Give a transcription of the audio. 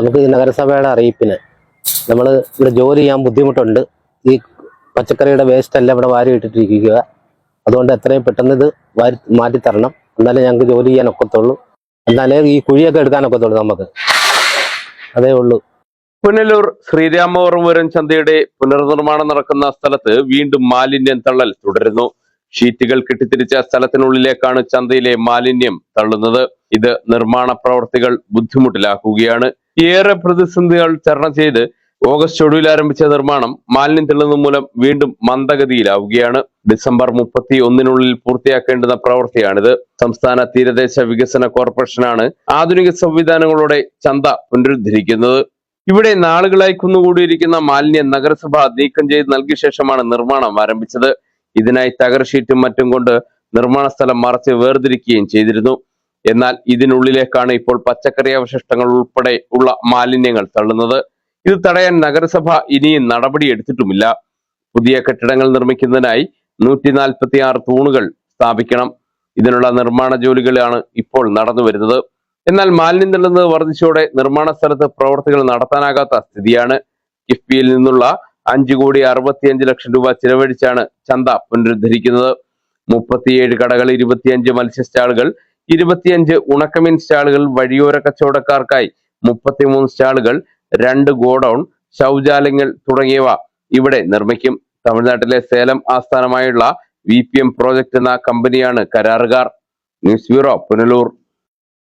നമുക്ക് ഈ നഗരസഭയുടെ അറിയിപ്പിന് നമ്മൾ ഇവിടെ ജോലി ചെയ്യാൻ ബുദ്ധിമുട്ടുണ്ട്. ഈ പച്ചക്കറിയുടെ വേസ്റ്റ് എല്ലാം ഇവിടെ വാരി ഇട്ടിട്ടിരിക്കുക. അതുകൊണ്ട് എത്രയും പെട്ടെന്ന് ഇത് വാരി മാറ്റിത്തരണം. എന്നാലേ ഞങ്ങൾക്ക് ജോലി ചെയ്യാൻ ഒക്കത്തുള്ളൂ. എന്നാലേ ഈ കുഴിയൊക്കെ എടുക്കാൻ ഒക്കത്തുള്ളൂ നമുക്ക്. അതേ ഉള്ളൂ. പുനലൂർ ശ്രീരാമവർമ്മപുരം ചന്തയുടെ പുനർനിർമ്മാണം നടക്കുന്ന സ്ഥലത്ത് വീണ്ടും മാലിന്യം തള്ളൽ തുടരുന്നു. ഷീറ്റുകൾ കെട്ടിത്തിരിച്ച സ്ഥലത്തിനുള്ളിലേക്കാണ് ചന്തയിലെ മാലിന്യം തള്ളുന്നത്. ഇത് നിർമ്മാണ പ്രവർത്തികൾ ബുദ്ധിമുട്ടിലാക്കുകയാണ്. ഏറെ പ്രതിസന്ധികൾ തരണം ചെയ്ത് ഓഗസ്റ്റ് ഒടുവിൽ ആരംഭിച്ച നിർമ്മാണം മാലിന്യം തള്ളുന്നത് മൂലം വീണ്ടും മന്ദഗതിയിലാവുകയാണ്. ഡിസംബർ മുപ്പത്തി ഒന്നിനുള്ളിൽ പൂർത്തിയാക്കേണ്ടുന്ന പ്രവൃത്തിയാണിത്. സംസ്ഥാന തീരദേശ വികസന കോർപ്പറേഷനാണ് ആധുനിക സംവിധാനങ്ങളോടെ ചന്ത പുനരുദ്ധരിക്കുന്നത്. ഇവിടെ നാളുകളായി കുന്നുകൂടിയിരിക്കുന്ന മാലിന്യം നഗരസഭ നീക്കം ചെയ്ത് നൽകിയ ശേഷമാണ് നിർമ്മാണം ആരംഭിച്ചത്. ഇതിനായി തകർ ഷീറ്റും മറ്റും കൊണ്ട് നിർമ്മാണ സ്ഥലം മറച്ച് വേർതിരിക്കുകയും ചെയ്തിരുന്നു. എന്നാൽ ഇതിനുള്ളിലേക്കാണ് ഇപ്പോൾ പച്ചക്കറി അവശിഷ്ടങ്ങൾ ഉൾപ്പെടെ ഉള്ള മാലിന്യങ്ങൾ തള്ളുന്നത്. ഇത് തടയാൻ നഗരസഭ ഇനിയും നടപടി എടുത്തിട്ടുമില്ല. പുതിയ കെട്ടിടങ്ങൾ നിർമ്മിക്കുന്നതിനായി നൂറ്റി നാൽപ്പത്തി ആറ് തൂണുകൾ സ്ഥാപിക്കണം. ഇതിനുള്ള നിർമ്മാണ ജോലികളാണ് ഇപ്പോൾ നടന്നു വരുന്നത്. എന്നാൽ മാലിന്യം തള്ളുന്നത് വർദ്ധിച്ചോടെ നിർമ്മാണ സ്ഥലത്ത് പ്രവർത്തികൾ നടത്താനാകാത്ത സ്ഥിതിയാണ്. കിഫ്ബിയിൽ നിന്നുള്ള അഞ്ചു കോടി അറുപത്തിയഞ്ച് ലക്ഷം രൂപ ചിലവഴിച്ചാണ് ചന്ത പുനരുദ്ധരിക്കുന്നത്. മുപ്പത്തിയേഴ് കടകൾ ഇരുപത്തിയഞ്ച് മത്സ്യ സ്റ്റാളുകൾ ഇരുപത്തിയഞ്ച് ഉണക്കമീൻ സ്റ്റാളുകൾ വഴിയോര കച്ചവടക്കാർക്കായി മുപ്പത്തിമൂന്ന് സ്റ്റാളുകൾ രണ്ട് ഗോഡൌൺ ശൗചാലയങ്ങൾ തുടങ്ങിയവ ഇവിടെ നിർമ്മിക്കും. തമിഴ്നാട്ടിലെ സേലം ആസ്ഥാനമായുള്ള വി പി എം പ്രോജക്ട് എന്ന കമ്പനിയാണ് കരാറുകാർ. News bureau Punalur.